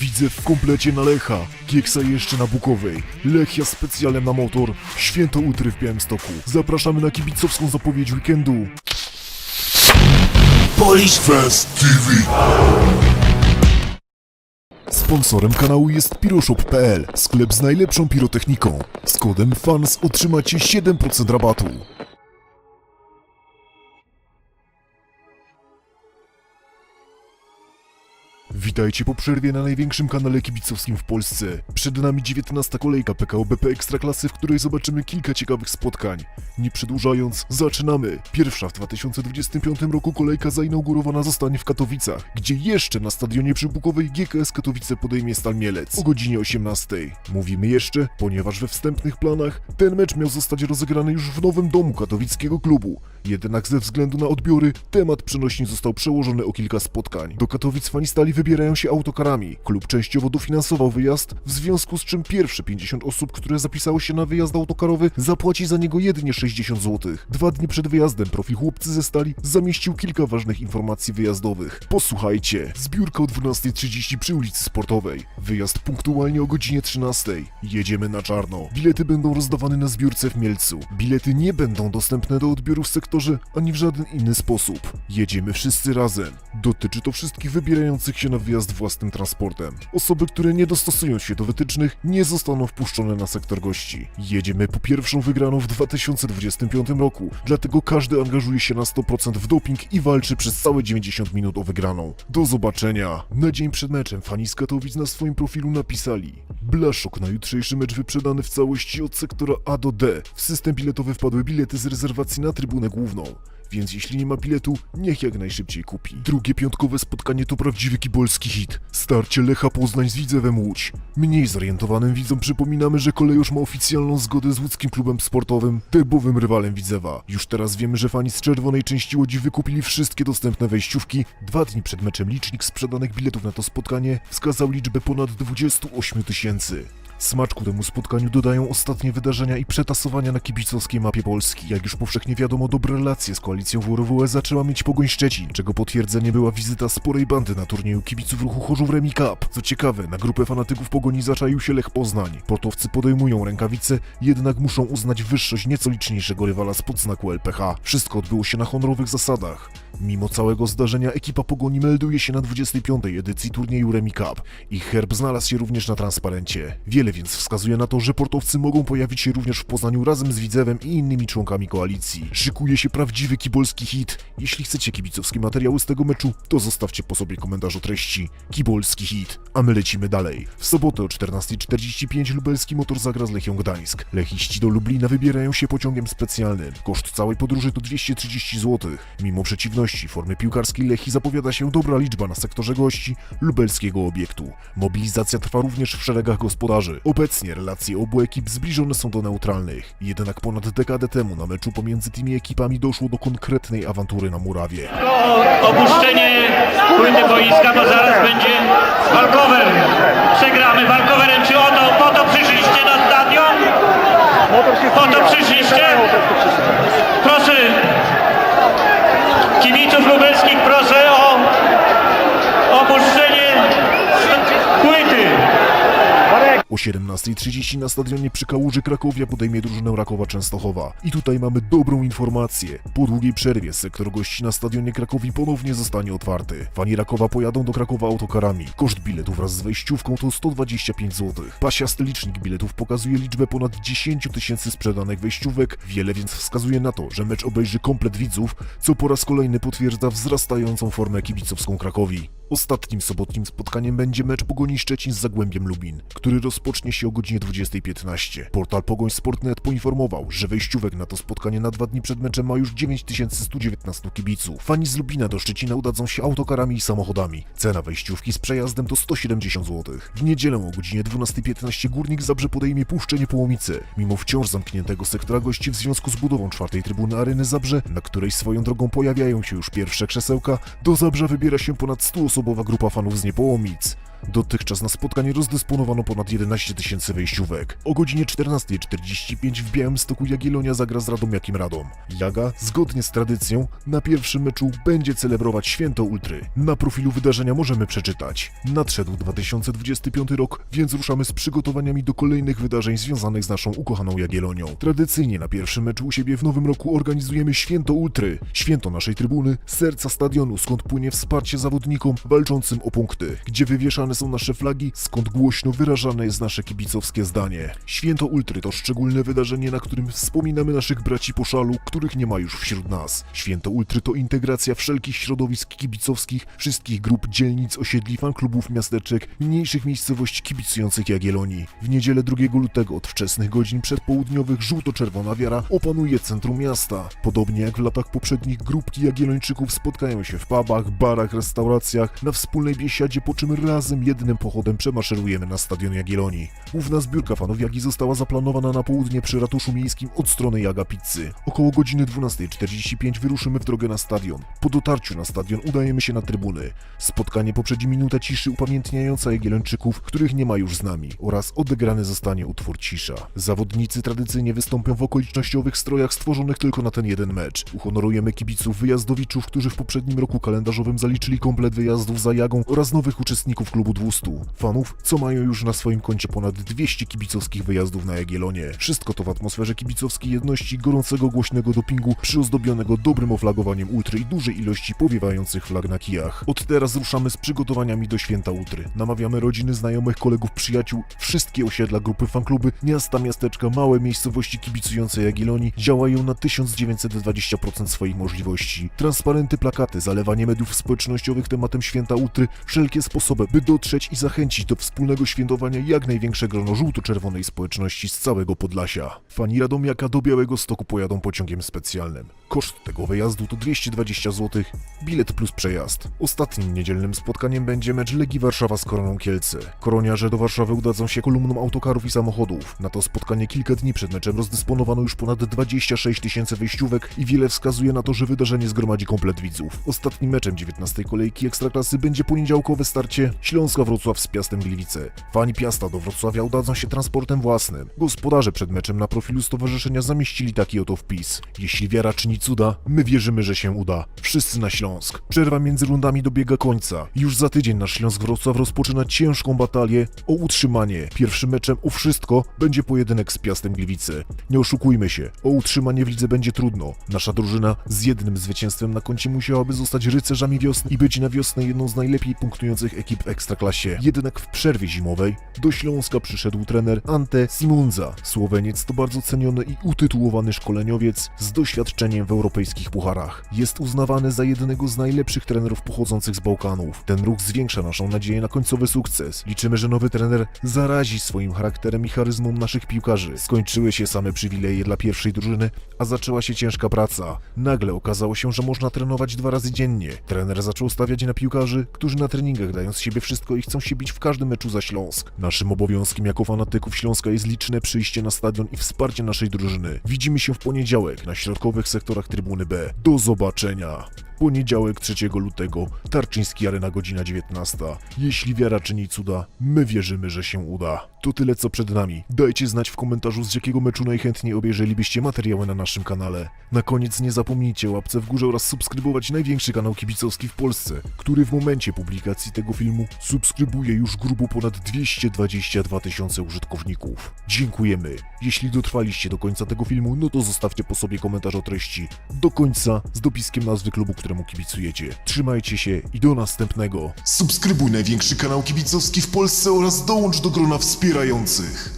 Widzę w komplecie na Lecha, Kieksa jeszcze na Bukowej, Lechia specjalem na motor, Święto Utry w Białymstoku. Zapraszamy na kibicowską zapowiedź weekendu. Polish Fest TV. Sponsorem kanału jest Piroshop.pl, sklep z najlepszą pirotechniką. Z kodem FANS otrzymacie 7% rabatu. Witajcie po przerwie na największym kanale kibicowskim w Polsce. Przed nami 19. kolejka PKO BP Ekstraklasy, w której zobaczymy kilka ciekawych spotkań. Nie przedłużając, zaczynamy! Pierwsza w 2025 roku kolejka zainaugurowana zostanie w Katowicach, gdzie jeszcze na stadionie przybukowej GKS Katowice podejmie Stal Mielec o godzinie 18. Mówimy jeszcze, ponieważ we wstępnych planach ten mecz miał zostać rozegrany już w nowym domu katowickiego klubu. Jednak ze względu na odbiory, temat przenośni został przełożony o kilka spotkań. Do Katowic fani Stali wybierają się autokarami. Klub częściowo dofinansował wyjazd, w związku z czym pierwsze 50 osób, które zapisało się na wyjazd autokarowy, zapłaci za niego jedynie 60 zł. Dwa dni przed wyjazdem profil chłopcy ze Stali zamieścił kilka ważnych informacji wyjazdowych. Posłuchajcie. Zbiórka o 12.30 przy ulicy Sportowej. Wyjazd punktualnie o godzinie 13.00. Jedziemy na czarno. Bilety będą rozdawane na zbiórce w Mielcu. Bilety nie będą dostępne do odbioru w sektorze ani w żaden inny sposób. Jedziemy wszyscy razem. Dotyczy to wszystkich wybierających się na wyjazd własnym transportem. Osoby, które nie dostosują się do wytycznych, nie zostaną wpuszczone na sektor gości. Jedziemy po pierwszą wygraną w 2025 roku, dlatego każdy angażuje się na 100% w doping i walczy przez całe 90 minut o wygraną. Do zobaczenia! Na dzień przed meczem fani z Katowic na swoim profilu napisali Blaszok na jutrzejszy mecz wyprzedany w całości od sektora A do D. W system biletowy wpadły bilety z rezerwacji na trybunę główną. Więc jeśli nie ma biletu, niech jak najszybciej kupi. Drugie piątkowe spotkanie to prawdziwy kibolski hit. Starcie Lecha Poznań z Widzewem Łódź. Mniej zorientowanym widzom przypominamy, że Kolejusz ma oficjalną zgodę z łódzkim klubem sportowym, derbowym rywalem Widzewa. Już teraz wiemy, że fani z czerwonej części Łodzi wykupili wszystkie dostępne wejściówki. Dwa dni przed meczem licznik sprzedanych biletów na to spotkanie wskazał liczbę ponad 28 tysięcy. Smaczku temu spotkaniu dodają ostatnie wydarzenia i przetasowania na kibicowskiej mapie Polski. Jak już powszechnie wiadomo, dobre relacje z koalicją WRWE zaczęła mieć Pogoń Szczecin, czego potwierdzeniem była wizyta sporej bandy na turnieju kibiców ruchu Chorzów Remi Cup. Co ciekawe, na grupę fanatyków Pogoni zaczaił się Lech Poznań. Portowcy podejmują rękawice, jednak muszą uznać wyższość nieco liczniejszego rywala z podznaku LPH. Wszystko odbyło się na honorowych zasadach. Mimo całego zdarzenia ekipa Pogoni melduje się na 25. edycji turnieju Remi Cup. Ich herb znalazł się również na transparencie. Wiele więc wskazuje na to, że portowcy mogą pojawić się również w Poznaniu razem z Widzewem i innymi członkami koalicji. Szykuje się prawdziwy kibolski hit. Jeśli chcecie kibicowskie materiały z tego meczu, to zostawcie po sobie komentarz o treści. Kibolski hit. A my lecimy dalej. W sobotę o 14.45 lubelski motor zagra z Lechią Gdańsk. Lechiści do Lublina wybierają się pociągiem specjalnym. Koszt całej podróży to 230 zł. Mimo przeciwności formy piłkarskiej Lechi zapowiada się dobra liczba na sektorze gości lubelskiego obiektu. Mobilizacja trwa również w szeregach gospodarzy. Obecnie relacje obu ekip zbliżone są do neutralnych. Jednak ponad dekadę temu na meczu pomiędzy tymi ekipami doszło do konkretnej awantury na murawie. o opuszczenie płyny boiska, bo zaraz będzie walkover. Przegramy walkowerem. Czy o to, po to przyszliście na stadion? Po to przyszliście? Proszę, kibiców lubelskich proszę o opuszczenie st- płyty. O 17.30 na stadionie przy Kałuży Krakowia podejmie drużynę Rakowa Częstochowa. I tutaj mamy dobrą informację. Po długiej przerwie sektor gości na stadionie Krakowi ponownie zostanie otwarty. Fani Rakowa pojadą do Krakowa autokarami. Koszt biletu wraz z wejściówką to 125 zł. Pasiasty licznik biletów pokazuje liczbę ponad 10 tysięcy sprzedanych wejściówek. Wiele więc wskazuje na to, że mecz obejrzy komplet widzów, co po raz kolejny potwierdza wzrastającą formę kibicowską Krakowi. Ostatnim sobotnim spotkaniem będzie mecz Pogoni Szczecin z Zagłębiem Lubin, który rozpocznie się o godzinie 20.15. Portal Pogoń Sport.net poinformował, że wejściówek na to spotkanie na dwa dni przed meczem ma już 9119 kibiców. Fani z Lubina do Szczecina udadzą się autokarami i samochodami. Cena wejściówki z przejazdem to 170 zł. W niedzielę o godzinie 12.15 Górnik Zabrze podejmie Puszczenie Połomice. Mimo wciąż zamkniętego sektora gości w związku z budową czwartej trybuny Areny Zabrze, na której swoją drogą pojawiają się już pierwsze krzesełka, do Zabrza wybiera się ponad 100-osobowa grupa fanów z Niepołomic. Dotychczas na spotkanie rozdysponowano ponad 11 tysięcy wejściówek. O godzinie 14.45 w Białymstoku Jagiellonia zagra z Radomiakiem Radom. Jaga, zgodnie z tradycją, na pierwszym meczu będzie celebrować święto Ultry. Na profilu wydarzenia możemy przeczytać. Nadszedł 2025 rok, więc ruszamy z przygotowaniami do kolejnych wydarzeń związanych z naszą ukochaną Jagiellonią. Tradycyjnie na pierwszym meczu u siebie w nowym roku organizujemy święto Ultry. Święto naszej trybuny, serca stadionu, skąd płynie wsparcie zawodnikom walczącym o punkty, gdzie są nasze flagi, skąd głośno wyrażane jest nasze kibicowskie zdanie. Święto Ultry to szczególne wydarzenie, na którym wspominamy naszych braci po szalu, których nie ma już wśród nas. Święto Ultry to integracja wszelkich środowisk kibicowskich, wszystkich grup, dzielnic, osiedli, fanklubów, miasteczek, mniejszych miejscowości kibicujących Jagiellonii. W niedzielę 2 lutego od wczesnych godzin przedpołudniowych żółto-czerwona wiara opanuje centrum miasta. Podobnie jak w latach poprzednich grupki Jagiellończyków spotkają się w pubach, barach, restauracjach, na wspólnej biesiadzie, po czym razem jednym pochodem przemaszerujemy na stadion Jagiellonii. Główna zbiórka fanów Jagi została zaplanowana na południe przy ratuszu miejskim od strony Jaga Pizzy. Około godziny 12.45 wyruszymy w drogę na stadion. Po dotarciu na stadion udajemy się na trybuny. Spotkanie poprzedzi minuta ciszy upamiętniająca Jagiellończyków, których nie ma już z nami oraz odegrany zostanie utwór Cisza. Zawodnicy tradycyjnie wystąpią w okolicznościowych strojach stworzonych tylko na ten jeden mecz. Uhonorujemy kibiców wyjazdowiczów, którzy w poprzednim roku kalendarzowym zaliczyli komplet wyjazdów za Jagą oraz nowych uczestników klubu 200. Fanów, co mają już na swoim koncie ponad 200 kibicowskich wyjazdów na Jagiellonie. Wszystko to w atmosferze kibicowskiej jedności, gorącego głośnego dopingu, przyozdobionego dobrym oflagowaniem ultry i dużej ilości powiewających flag na kijach. Od teraz ruszamy z przygotowaniami do święta ultry. Namawiamy rodziny, znajomych, kolegów, przyjaciół, wszystkie osiedla, grupy fankluby, miasta, miasteczka, małe miejscowości kibicujące Jagiellonii działają na 1920% swoich możliwości. Transparenty, plakaty, zalewanie mediów społecznościowych tematem święta ultry, wszelkie sposoby, by dotrzeć i zachęcić do wspólnego świętowania jak największe grono żółto-czerwonej społeczności z całego Podlasia. Fani Radomiaka do Białego Stoku pojadą pociągiem specjalnym. Koszt tego wyjazdu to 220 zł, bilet plus przejazd. Ostatnim niedzielnym spotkaniem będzie mecz Legii Warszawa z Koroną Kielce. Koroniarze do Warszawy udadzą się kolumną autokarów i samochodów. Na to spotkanie kilka dni przed meczem rozdysponowano już ponad 26 tysięcy wyjściówek i wiele wskazuje na to, że wydarzenie zgromadzi komplet widzów. Ostatnim meczem 19 kolejki Ekstraklasy będzie poniedziałkowe starcie Śląska Wrocław z Piastem Gliwice. Fani Piasta do Wrocławia udadzą się transportem własnym. Gospodarze przed meczem na profilu stowarzyszenia zamieścili taki oto wpis. Jeśli wiara czyni cuda, my wierzymy, że się uda. Wszyscy na Śląsk. Przerwa między rundami dobiega końca. Już za tydzień nasz Śląsk Wrocław rozpoczyna ciężką batalię o utrzymanie. Pierwszym meczem o wszystko będzie pojedynek z Piastem Gliwice. Nie oszukujmy się, o utrzymanie w lidze będzie trudno. Nasza drużyna z jednym zwycięstwem na koncie musiałaby zostać rycerzami wiosny i być na wiosnę jedną z najlepiej punktujących ekip w Ekstraklasie. Jednak w przerwie zimowej do Śląska przyszedł trener Ante Simunza. Słoweniec to bardzo ceniony i utytułowany szkoleniowiec z doświadczeniem w europejskich pucharach. Jest uznawany za jednego z najlepszych trenerów pochodzących z Bałkanów. Ten ruch zwiększa naszą nadzieję na końcowy sukces. Liczymy, że nowy trener zarazi swoim charakterem i charyzmą naszych piłkarzy. Skończyły się same przywileje dla pierwszej drużyny, a zaczęła się ciężka praca. Nagle okazało się, że można trenować dwa razy dziennie. Trener zaczął stawiać na piłkarzy, którzy na treningach dają z siebie wszystko i chcą się bić w każdym meczu za Śląsk. Naszym obowiązkiem jako fanatyków Śląska jest liczne przyjście na stadion i wsparcie naszej drużyny. Widzimy się w poniedziałek na środkowych sektorach trybuny B. Do zobaczenia! Poniedziałek 3 lutego, Tarczyński Arena godzina 19. Jeśli wiara czyni cuda, my wierzymy, że się uda. To tyle co przed nami. Dajcie znać w komentarzu z jakiego meczu najchętniej obejrzelibyście materiały na naszym kanale. Na koniec nie zapomnijcie łapce w górze oraz subskrybować największy kanał kibicowski w Polsce, który w momencie publikacji tego filmu subskrybuje już grubo ponad 222 tysiące użytkowników. Dziękujemy. Jeśli dotrwaliście do końca tego filmu, no to zostawcie po sobie komentarz o treści do końca z dopiskiem nazwy klubu, któremu kibicujecie. Trzymajcie się i do następnego. Subskrybuj największy kanał kibicowski w Polsce oraz dołącz do grona wspierających.